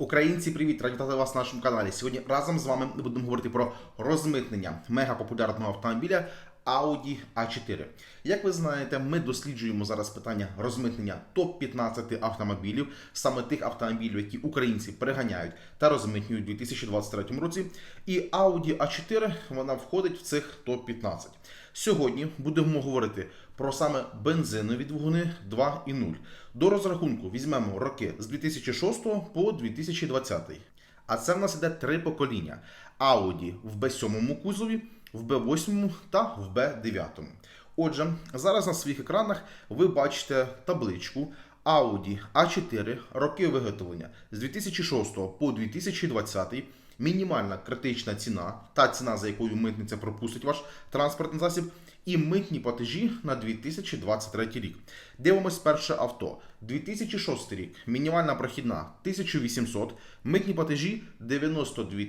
Українці, привіт! Раді вітати вас на нашому каналі. Сьогодні разом з вами будемо говорити про розмитнення мегапопулярного автомобіля Audi A4. Як ви знаєте, ми досліджуємо зараз питання розмитнення топ-15 автомобілів, саме тих автомобілів, які українці переганяють та розмитнюють у 2023 році. І Audi A4 вона входить в цих топ-15. Сьогодні будемо говорити про саме бензинові двигуни 2.0. До розрахунку візьмемо роки з 2006 по 2020. А це в нас іде три покоління: Audi в B7 кузові, в B8 та в B9. Отже, зараз на своїх екранах ви бачите табличку Audi A4 роки виготовлення з 2006 по 2020. Мінімальна критична ціна, та ціна, за якою митниця пропустить ваш транспортний засіб, і митні платежі на 2023 рік. Дивимось перше авто. 2006 рік. Мінімальна прохідна 1800, митні платежі 92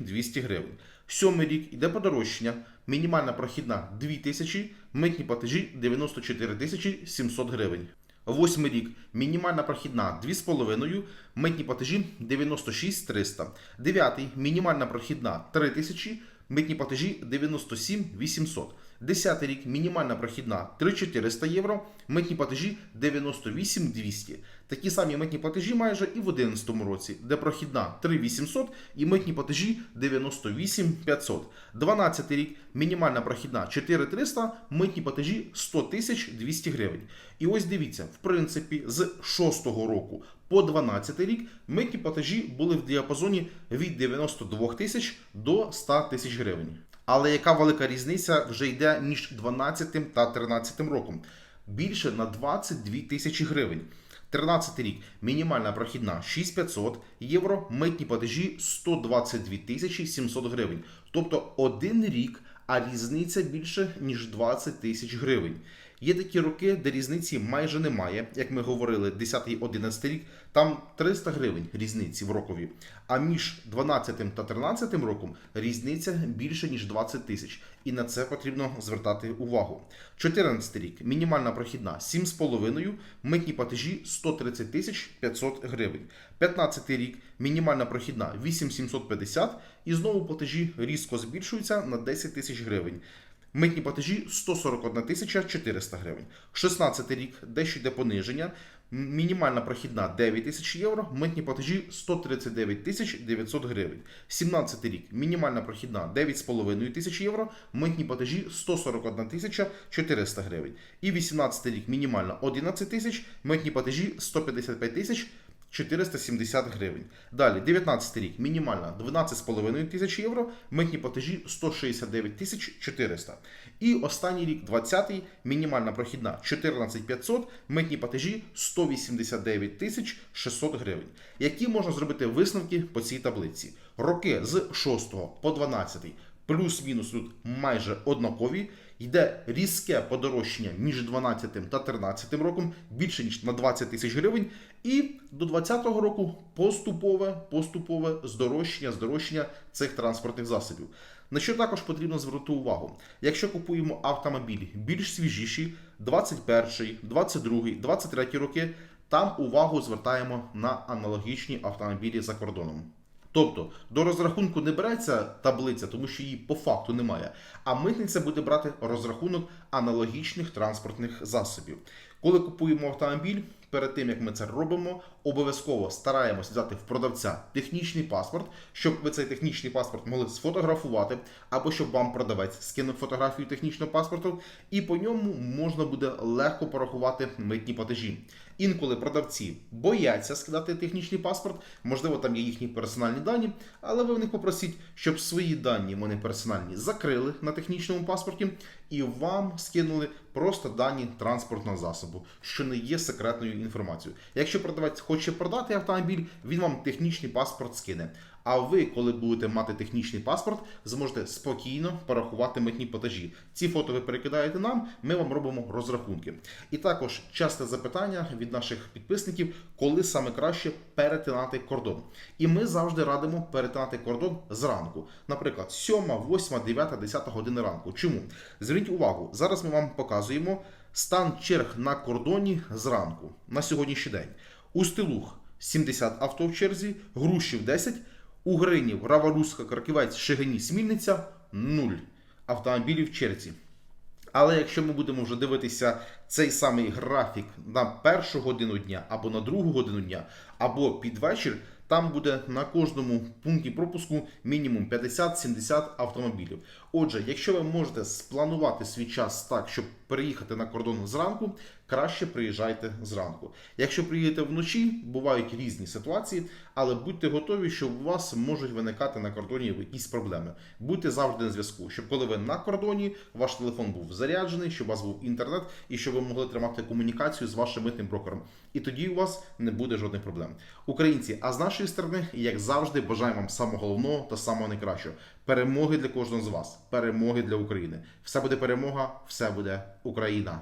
200 гривень. Сьомий рік іде подорожчання. Мінімальна прохідна 2000, митні платежі 94 700 гривень. Восьмий рік мінімальна прохідна 2,5, митні платежі 96 300. Дев'ятий мінімальна прохідна 3000, митні платежі 97 800. Десятий рік мінімальна прохідна 3400 євро, митні платежі 98 200. Такі самі митні платежі майже і в 2011 році, де прохідна 3800 і митні платежі 98 500. 12 рік мінімальна прохідна 4300, митні платежі 100 тисяч 200 гривень. І ось дивіться, в принципі, з 6 року по 12 рік митні платежі були в діапазоні від 92 тисяч до 100 тисяч гривень. Але яка велика різниця вже йде між 12 та 13 роком? Більше на 22 тисячі гривень. 13 рік мінімальна прохідна 6500 євро, митні платежі 122 тисячі 700 гривень. Тобто один рік, а різниця більше ніж 20 тисяч гривень. Є такі роки, де різниці майже немає, як ми говорили, 10-11 рік, там 300 гривень різниці в рокові. А між 12 та 13 роком різниця більше ніж 20 тисяч. І на це потрібно звертати увагу. 14 рік мінімальна прохідна 7,5, митні платежі 130 тисяч 500 гривень. 15 рік мінімальна прохідна 8750 і знову платежі різко збільшуються на 10 тисяч гривень. Митні платежі 141 тисяча 400 гривень. 16 рік, дещо йде пониження. Мінімальна прохідна 9 тисяч євро, митні платежі 139 тисяч 900 гривень. 17 рік, мінімальна прохідна 9,5 тисяч євро, митні платежі 141 тисяча 400 гривень. І 18 рік, мінімальна 11 тисяч, митні платежі 155 тисяч 470 гривень. Далі, 19 рік, мінімальна 12,5 тисяч євро, митні платежі 169 тисяч 400. І останній рік, 20-й, мінімальна прохідна 14 500, митні платежі 189 тисяч 600 гривень. Які можна зробити висновки по цій таблиці? Роки з 6 по 12 плюс-мінус тут майже однакові. Йде різке подорожчання між 12 та 13 роком більше ніж на 20 тисяч гривень, і до 2020 року поступове поступове здорожчання, здорожчання цих транспортних засобів. На що також потрібно звернути увагу? Якщо купуємо автомобілі більш свіжіші, 21, 22, 23 роки, там увагу звертаємо на аналогічні автомобілі за кордоном. Тобто до розрахунку не береться таблиця, тому що її по факту немає. А митниця буде брати розрахунок аналогічних транспортних засобів. Коли купуємо автомобіль, перед тим як ми це робимо, обов'язково стараємось взяти в продавця технічний паспорт, щоб ви цей технічний паспорт могли сфотографувати, або щоб вам продавець скинув фотографію технічного паспорту, і по ньому можна буде легко порахувати митні платежі. Інколи продавці бояться скидати технічний паспорт, можливо, там є їхні персональні дані, але ви в них попросіть, щоб свої дані вони персональні закрили на технічному паспорті, і вам скинули просто дані транспортного засобу, що не є секретною інформацією. Якщо продавець хоче продати автомобіль, він вам технічний паспорт скине. А ви, коли будете мати технічний паспорт, зможете спокійно порахувати митні платежі. Ці фото ви перекидаєте нам, ми вам робимо розрахунки. І також часте запитання від наших підписників, коли саме краще перетинати кордон. І ми завжди радимо перетинати кордон зранку. Наприклад, 7, 8, 9, 10 години ранку. Чому? Зверніть увагу, зараз ми вам показуємо стан черг на кордоні зранку на сьогоднішній день. Устилух 70 авто в черзі, Грушів 10, Угринів, Рава Руська, Краківець, Шигині, Смільниця 0 автомобілів в черзі. Але якщо ми будемо вже дивитися цей самий графік на першу годину дня або на другу годину дня, або під вечір, там буде на кожному пункті пропуску мінімум 50-70 автомобілів. Отже, якщо ви можете спланувати свій час так, щоб переїхати на кордон зранку, краще приїжджайте зранку. Якщо приїдете вночі, бувають різні ситуації, але будьте готові, що у вас можуть виникати на кордоні якісь проблеми. Будьте завжди на зв'язку, щоб коли ви на кордоні, ваш телефон був заряджений, щоб у вас був інтернет і щоб ви могли тримати комунікацію з вашим митним брокером. І тоді у вас не буде жодних проблем. Українці, а з нашої сторони, як завжди, бажаємо вам самого головного та самого найкращого. Перемоги для кожного з вас, перемоги для України. Все буде перемога, все буде Україна.